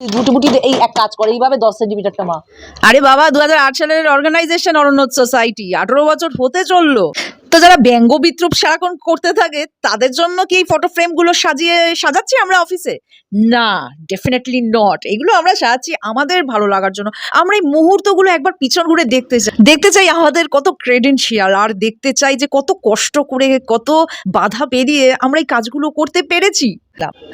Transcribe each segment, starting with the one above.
গুটি এই এক কাজ করে, এইভাবে দশ সেন্টিমিটারটা মা। আরে বাবা দু হাজার আট সালের অর্গানাইজেশন অরণ্য সোসাইটি আঠারো বছর হতে চলল। তো যারা ব্যঙ্গ বিদ্রুপ সারাক্ষণ করতে থাকে, তাদের জন্য কি এই ফটো ফ্রেমগুলো সাজিয়ে সাজাচ্ছি আমরা অফিসে না ডেফিনেটলি নট এগুলো আমরা সাজাচ্ছি আমাদের ভালো লাগার জন্য। আমরা এই মুহূর্তগুলো একবার পিছন ঘুরে দেখতে চাই দেখতে চাই আমাদের কত ক্রেডেন্সিয়াল আর দেখতে চাই যে কত কষ্ট করে, কত বাধা পেরিয়ে আমরা এই কাজগুলো করতে পেরেছি।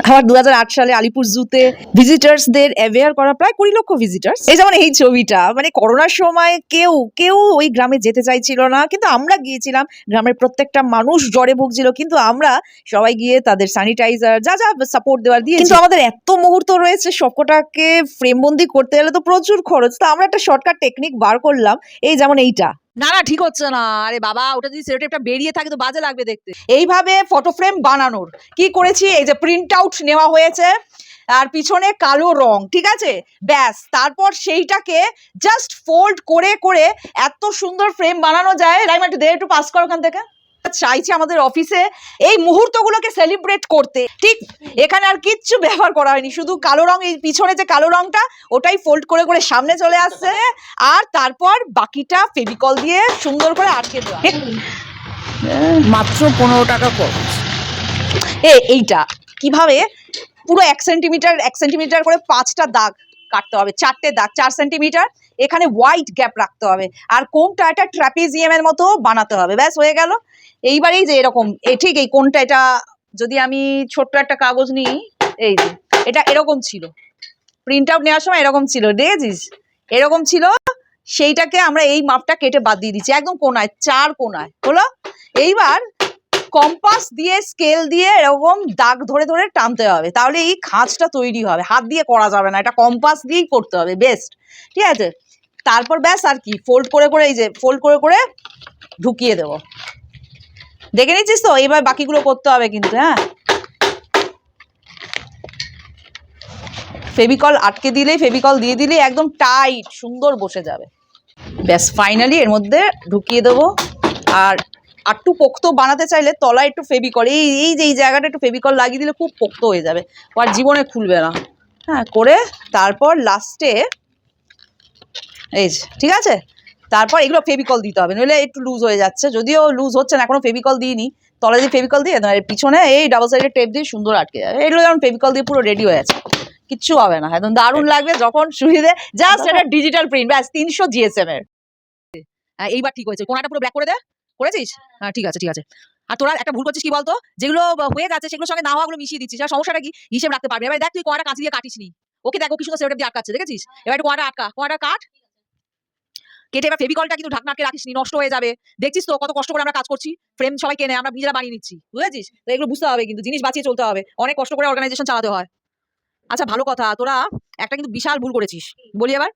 আবার দু সালে আলিপুর জুতে ভিজিটার্সদের অ্যাওয়ার করা প্রায় কুড়ি লক্ষ ভিজিটার্স এই যেমন এই ছবিটা মানে করোনার সময় কেউ কেউ ওই গ্রামে যেতে চাইছিল না, কিন্তু আমরা গিয়েছিলাম গ্রামের প্রত্যেকটা মানুষ জ্বরে ভুগছিল কিন্তু আমরা সবাই গিয়ে তাদের স্যানিটাইজার যা যা সাপোর্ট দেওয়ার দিয়ে কিন্তু আমাদের এত মুহূর্ত রয়েছে সবকটাকে ফ্রেমবন্দি করতে গেলে তো প্রচুর খরচ। তো আমরা একটা শর্টকাট টেকনিক বার করলাম এই যেমন এইটা। না না ঠিক হচ্ছে না। আরে বাবা ওটা যদি সেলোটেপটা বেরিয়ে থাকে তো বাজে লাগবে দেখতে। এইভাবে ফটো ফ্রেম বানানোর। কি করেছি? এই যে প্রিন্ট আউট নেওয়া হয়েছে। আর পিছনে কালো রং ঠিক আছে? ব্যাস তারপর সেইটাকে জাস্ট ফোল্ড করে করে এত সুন্দর ফ্রেম বানানো যায়। রাইমা একটু দে একটু পাস কর ওখান থেকে। চাইছি আমাদের অফিসে এই মুহূর্তগুলোকে সেলিব্রেট করতে। ঠিক এখানে আর কিচ্ছু ব্যবহার করা হয়নি। শুধু কালো রং এই পিছনে যে কালো রংটা ওটাই ফোল্ড করে করে সামনে চলে আসছে। আর তারপর বাকিটা ফেভিকল দিয়ে সুন্দর করে আটকে দেওয়া। মাত্র পনেরো টাকা খরচ। এ এইটা। কীভাবে? পুরো এক সেন্টিমিটার এক সেন্টিমিটার করে পাঁচটা দাগ কাটতে হবে, চারটে দাগ, চার সেন্টিমিটার এখানে হোয়াইট গ্যাপ রাখতে হবে আর কোনটা এটা ট্র্যাপিজিয়ামের মতো বানাতে হবে, ব্যাস হয়ে গেল। এইবারেই যে এরকম, এ ঠিক এই কোনটা এটা যদি আমি ছোট্ট একটা কাগজ নিই, এই যে, এটা এরকম ছিল। প্রিন্ট আউট নেওয়ার সময় এরকম ছিল, দেখেছিস? এরকম ছিল, সেইটাকে আমরা এই মাপটা কেটে বাদ দিয়ে দিচ্ছি একদম কোনায়, চার কোনায়, হলো? এইবার কম্পাস দিয়ে স্কেল দিয়ে এরকম দাগ ধরে ধরে টানতে হবে। তাহলে এই খাঁজটা তৈরি হবে। হাত দিয়ে করা যাবে না। এটা কম্পাস দিয়েই করতে হবে। বেস্ট ঠিক আছে? তারপর ব্যাস আর কি। ফোল্ড করে করে এই যে ফোল্ড করে করে ঢুকিয়ে দেব। দেখে নিচ্ছিস তো? এইবার বাকিগুলো করতে হবে কিন্তু হ্যাঁ? ফেভিকল আটকে দিলেই ফেভিকল দিয়ে দিলেই একদম টাইট সুন্দর বসে যাবে। ব্যাস ফাইনালি এর মধ্যে ঢুকিয়ে দেবো। আর আটটু পোক্ত বানাতে চাইলে তলায় একটু ফেভিকল এই এই যে এই জায়গাটা একটু ফেভিকল লাগিয়ে দিলে খুব পোক্ত হয়ে যাবে। ও আর জীবনে খুলবে না। হ্যাঁ করে তারপর লাস্টে এই ঠিক আছে? তারপর এগুলো ফেভিকল দিতে হবে নইলে একটু লুজ হয়ে যাচ্ছে। যদিও লুজ হচ্ছে না এখনও ফেভিকল দিইনি। ফেভিকল দিয়ে দেন, এর পিছনে এই ডাবল সাইডের টেপ দিয়ে সুন্দর আটকে যাবে। এগুলো যেমন ফেভিকল দিয়ে পুরো রেডি হয়ে আছে কিচ্ছু হবে না। একদম দারুণ লাগবে যখন সুবিধে জাস্ট এটা ডিজিটাল প্রিন্ট ব্যাস তিনশো জিএসএম এর। হ্যাঁ, এইবার ঠিক হয়েছে কোনাটা পুরো ব্ল্যাক করে দে। করেছিস? হ্যাঁ ঠিক আছে ঠিক আছে। আর তোরা একটা ভুল করছিস কি বলতো? যেগুলো হয়ে গেছে সেগুলোর সঙ্গে না হওয়াগুলো মিশিয়ে দিচ্ছিস। আর সমস্যাটা কি? হিসেব রাখতে পারবি। এবার দেখ তুই কোয়াটা কাঁচি দিয়ে কাটিস নি ওকে দেখ, ও কি সুন্দর সেটা দিয়ে আটকাচ্ছে, দেখেছিস? এবার কোয়াটা আটকা। কোয়াটা কাট। কেটে এবার ফেভিকলটা কিন্তু ঢাকনা আটকে রাখিস নি নষ্ট হয়ে যাবে। দেখছিস তো কত কষ্ট করে আমরা কাজ করছি? ফ্রেম সবাই কেনে আমরা নিজেরা বানিয়ে নিচ্ছি। বুঝেছিস? তো এগুলো বুঝতে হবে কিন্তু, জিনিস বাঁচিয়ে চলতে হবে। অনেক কষ্ট করে অর্গানাইজেশন চালাতে হয়। আচ্ছা ভালো কথা। তোরা একটা কিন্তু বিশাল ভুল করেছিস। বলি এবার।